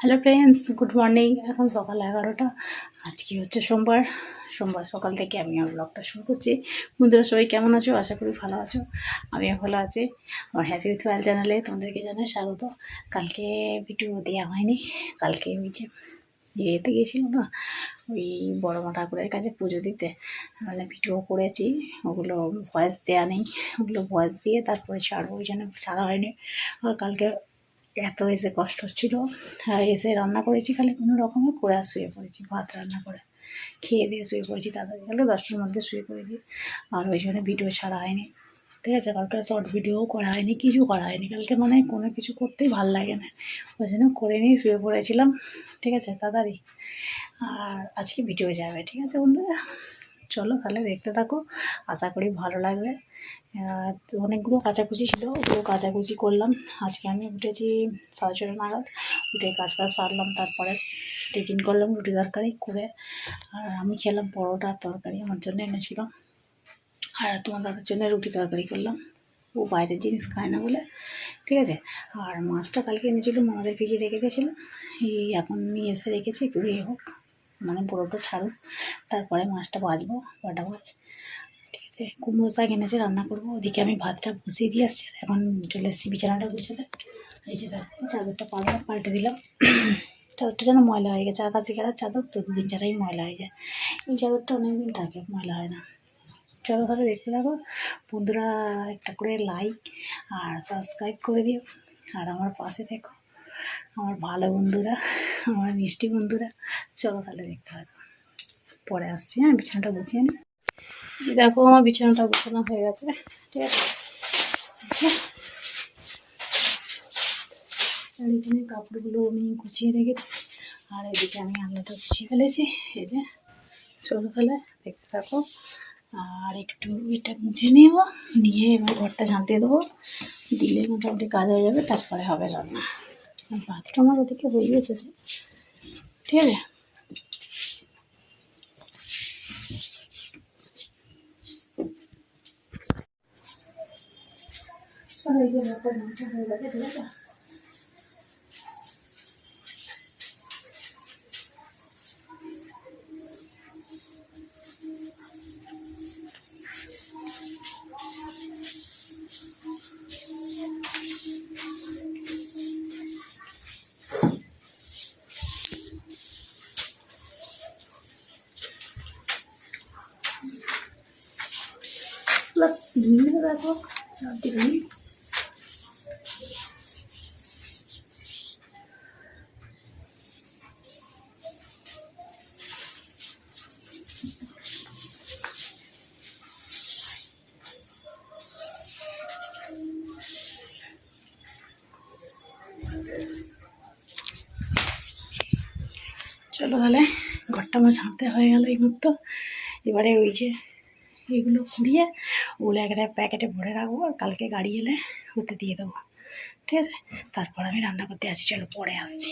Hello friends good morning এখন সকাল এগারোটা। আজকে হচ্ছে সোমবার। সোমবার সকাল থেকে আমি আমার ব্লগটা শুরু করছি। বন্ধুরা, সবাই কেমন আছো? আশা করি ভালো আছো। আমিও ভালো আছি। আমার হ্যাপি উইথ ওয়াইল চ্যানেলে তোমাদেরকে জানাই স্বাগত। কালকে ভিডিও দেওয়া হয়নি। কালকে ওই যে ইয়েতে গিয়েছিল না? ওই বড় মা ঠাকুরের কাছে পুজো দিতে। মানে ভিডিও করেছি। ওগুলো ভয়েস দেওয়া নেই। ওগুলো ভয়েস দিয়ে তারপরে ছাড়বো। ওই জন্য ছাড়া হয়নি। আর কালকে এত এসে কষ্ট হচ্ছিল। আর এসে রান্না করেছি খালি কোনো রকমে করে শুয়ে পড়েছি, ভাত রান্না করে। খেয়ে দিয়ে শুয়ে পড়েছি, তাড়াতাড়ি গেলো দশটার মধ্যে শুয়ে পড়েছি। আর ওই জন্য ভিডিও ছাড়া হয়নি। ঠিক আছে, কালকে শর্ট ভিডিওও করা হয়নি, কিছু করা হয়নি। কালকে মানে কোনো কিছু করতেই ভালো লাগে না। ওই জন্য করে নিয়ে শুয়ে পড়েছিলাম। ঠিক আছে, তাড়াতাড়ি। আর আজকে ভিডিও যাবে, ঠিক আছে বন্ধুরা? চলো তাহলে দেখতে থাকো। আশা করি ভালো লাগবে। আর অনেকগুলো কাচাকুচি ছিল, ওগুলো কাচাকুচি করলাম। আজকে আমি উঠেছি সাড়ে ছটা নাগাদ, উঠে কাজ বাজ সারলাম, তারপরে টিফিন করলাম, রুটি তরকারি করে। আর আমি খেলাম পরোটা তরকারি, আমার জন্য এনেছিল। আর তোমার দাদার জন্য রুটি তরকারি করলাম। ও বাইরের জিনিস খায় না বলে, ঠিক আছে? আর মাছটা কালকে এনেছিল মামাদের ফ্রিজে রেখে গেছিল। এই এখন নিয়ে এসে রেখেছি একটু হোক। মানে পুরোটা ছাড়ুক, তারপরে মাছটা ভাজবো কটা মাছ আছে, কুমড়ো শাক এনেছে, রান্না করব। ওদিকে আমি ভাতটা বসিয়ে দিয়ে আসছি। এখন চলে এসেছি বিছানাটা গুছাতে। এই যে দেখো, চাদরটা পাল্টা, পাল্টে দিলাম। চাদরটা যেন ময়লা হয়ে গেছে। আকাশি কালার চাদর, তো দুদিন ছাড়াই ময়লা হয়ে যায়। এই চাদরটা অনেকদিন থাকে, ময়লা হয় না। চলো তাহলে দেখতে থাকো। বন্ধুরা, একটা করে লাইক আর সাবস্ক্রাইব করে দিও। আর আমার পাশে থেকো আমার ভালো বন্ধুরা, আমার মিষ্টি বন্ধুরা। চলো তাহলে দেখতে থাকো। পরে আসছি হ্যাঁ বিছানাটা গুছিয়ে নিই দেখো, আমার বিছানাটা গোছানো হয়ে গেছে। ঠিক আছে? আর এখানে কাপড়গুলো আমি গুছিয়ে রেখেছি। আর এদিকে আমি আলুটা গুছিয়ে ফেলেছি। এই যে চলো তাহলে দেখতে থাকো। আর একটু এটা মুছে নেব নিয়ে এবার ঘরটা ঝাঁট দিয়ে দেবো। দিলে মোটামুটি কাজ হয়ে যাবে, তারপরে হবে রান্না। ভাতটা আমার ওদিকে হয়ে এসেছে ঠিক আছে? আর এই যে ভাতটা ঝাঁটা হয়ে গেছে ঠিক আছে প্লাস ভিড় দেখো চারদিকে চলো তাহলে, ঘরটা আমার ঝাঁপতে হয়ে গেল এই মুহূর্ত। এবারে ওই যে এগুলো কুড়িয়ে ওগুলো একটা প্যাকেটে ভরে রাখব আর কালকে গাড়ি এলে হতে দিয়ে দেবো। ঠিক আছে? তারপর আমি রান্না করতে আসি, চলো পরে আসছি।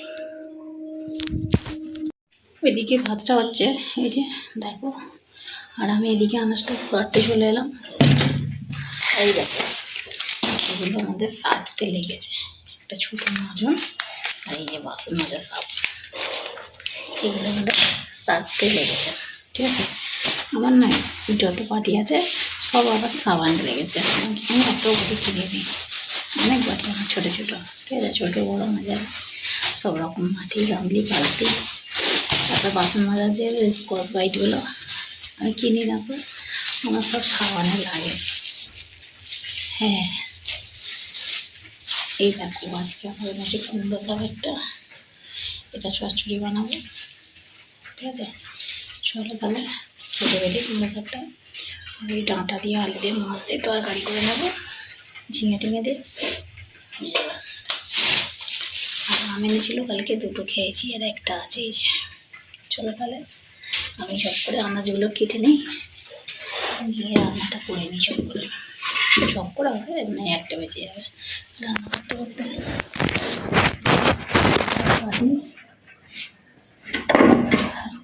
ওইদিকে ভাতটা হচ্ছে, এই যে দেখো, আর আমি এদিকে আনাজটা কাটতে চলে এলাম। এই দেখো, এগুলো আমাদের সারতে লেগেছে, একটা ছোটো মাজন আর এই যে বাসন মাজা সাপ। এগুলো আমাদের সারতে লেগেছে ঠিক আছে? আমার না যত পাটি আছে, সব আবার সাবান লেগেছে আমি একটা বাটি কিনে দিই অনেক বাটি আমার ছোটো ছোটো। ঠিক আছে, ছোটো, বড়ো মাজার সব রকম মাটি গামলি, বালতি। তারপর বাসন মাজার যে স্কচ বাইটগুলো আমি কিনি না তো। আমার সব সাবানে লাগে। হ্যাঁ। এই দেখো, আজকে আমাদের নাকি কুমড়ো শাকেরটা এটা চচ্চড়ি বানাবো। ঠিক আছে? চলো তাহলে কেটে কেটে কুমড়ো শাকটা এই ডাঁটা দিয়ে আলু দিয়ে মাছ দিয়ে তরকারি করে নেব। ঝিঙে টিঙে দিয়ে। আর আম এনেছিল, কালকে দুটো খেয়েছি, আর একটা আছে এই যে। চলো তাহলে, আমি সব করে আনাজগুলো কেটে নিই। নিয়ে রান্নাটা করে নিই সব করে। সব করে হবে মানে একটা বেজে যাবে। রান্না করতে করতে।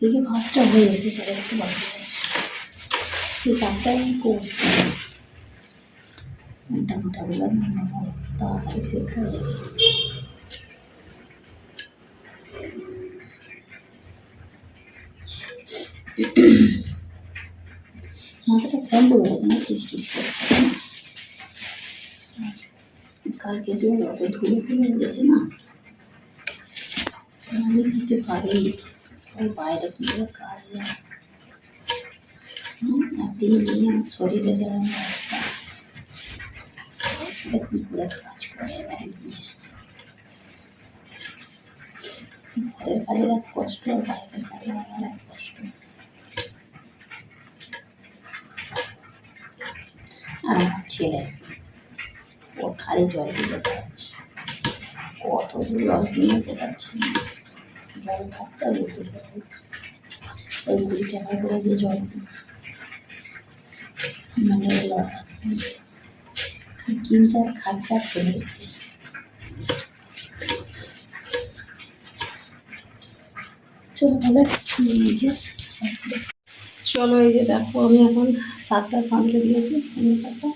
এদিকে ভাতটা হয়ে গেছে, সেটা একটু বাকি আছে এই চাপটা আমি করছি। ডালটাগুলো তাড়াতাড়ি সেদ্ধ হয়ে যাবে। মাথাটা সাউন্ড হয়ে গেল মানে কিচকিচ করছে কালকে যে অত ধুলো ফুলে গেছে না, আমি যেতে পারিনি। সবাই বাইরে কী করে কাজ একদিন নিয়ে আমার শরীরে যেরকম অবস্থা কী করে কাজ করে বাইরে গিয়ে ঘরের কাজের এক কষ্ট, বাইরের কাজের আমার এক কষ্ট। আর ছেলে ও খালি জল দিতে পারছে কত জল কিনে যেতে পারছে না। জল খাচ্ছে আর ওই কুড়ি টাকা করে যে জল মানে চলো এই যে দেখো, আমি এখন সাতটা সামলে দিয়েছি। আমি সাতটা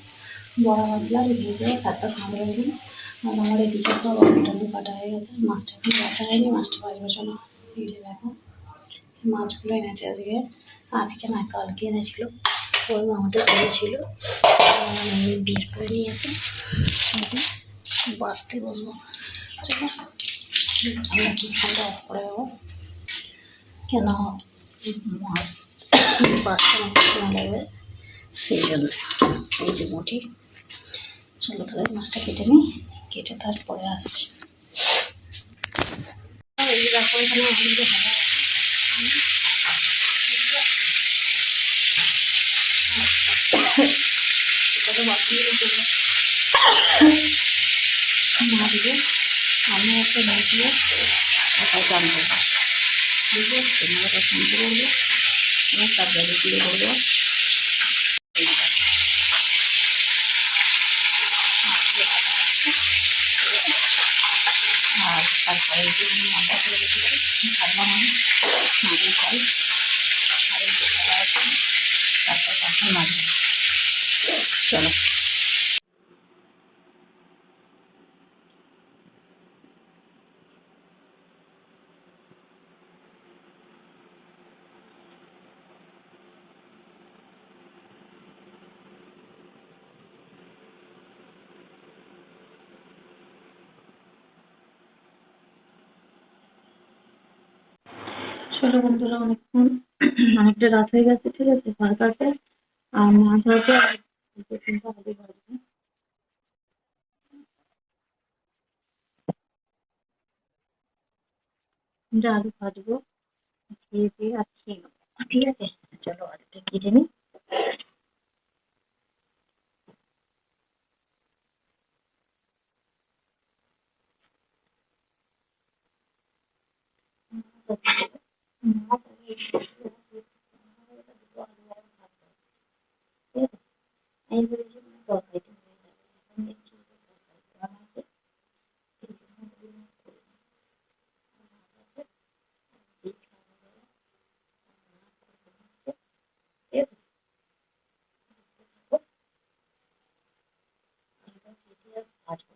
বড়া মশলা ভেজে সাতটা সামলে দিই আর আমার এদিকে সব আলু কাটা হয়ে গেছে। মাছটা এখন বাছা হয়নি, মাছটা বাজবে চলো এই যে দেখো, মাছগুলো এনেছে আজকে। আজকে না, কালকে এনেছিল। ওই আমাদের করেছিল আমি বের করে নিয়ে এসে বাঁচতে বসবো। কি অফ করে দেবো। কেন? মাছ, বাঁচতে অনেক সময় লাগবে। সেই জন্য। এই যে মুঠি চলো তাহলে মাছটা কেটে নিই। কেটে তারপরে আসছি। আমি একটা মাছগুলো একটা তোমরা একটা তারপরে তুলে করব এই যে দেখো। মাছগুলো ভাজা হচ্ছে। আর ঘরের জন্য আমরা করে রেখেছি। ভাবলাম আমি মাটির ঘরে। তারপর পাশে মাঝে চলো। চলো বন্ধুরা অনেকক্ষণ। অনেকটা রাত হয়ে গেছে, ঠিক আছে? তার কাছে। আর মাছ আছে আর তিনটা আলু ভাজবো আলু ভাজবো, খেয়ে দিয়ে আর খেয়ে নেব। ঠিক আছে? চলো আলুটা কেটে নিই এই বলেছি তরকারিটা হয়ে যাবে এখন দেখছি তরকারি করা আছে এই জন্য বললাম করে নিই। মাছ আছে, এই খাওয়া দাওয়া, আর মাছ করব হচ্ছে, ঠিক আছে? দেখতে থাকো। আলুটা কেটে আর ভাজবো।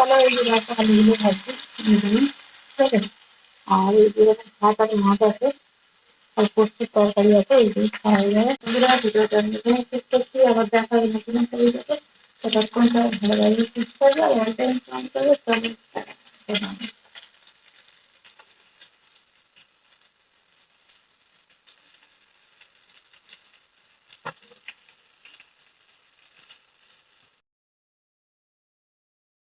চলো এই যে দেখো আলুগুলো ভাজছি ভেজে নিই ঠিক আছে আর এই যে এখানে ভাত আর মাছ আছে আর পোস্তের তরকারি আছে এই দিয়ে খাওয়া হয়ে যাবে বন্ধুরা ভিডিওটা আমি এখানে শেষ করছি আবার দেখা হবে নতুন একটা ভিডিওতে ততক্ষণ সবাই ভালো লাগলে সুস্থ থাকবে আর ওয়ান টাইম করবে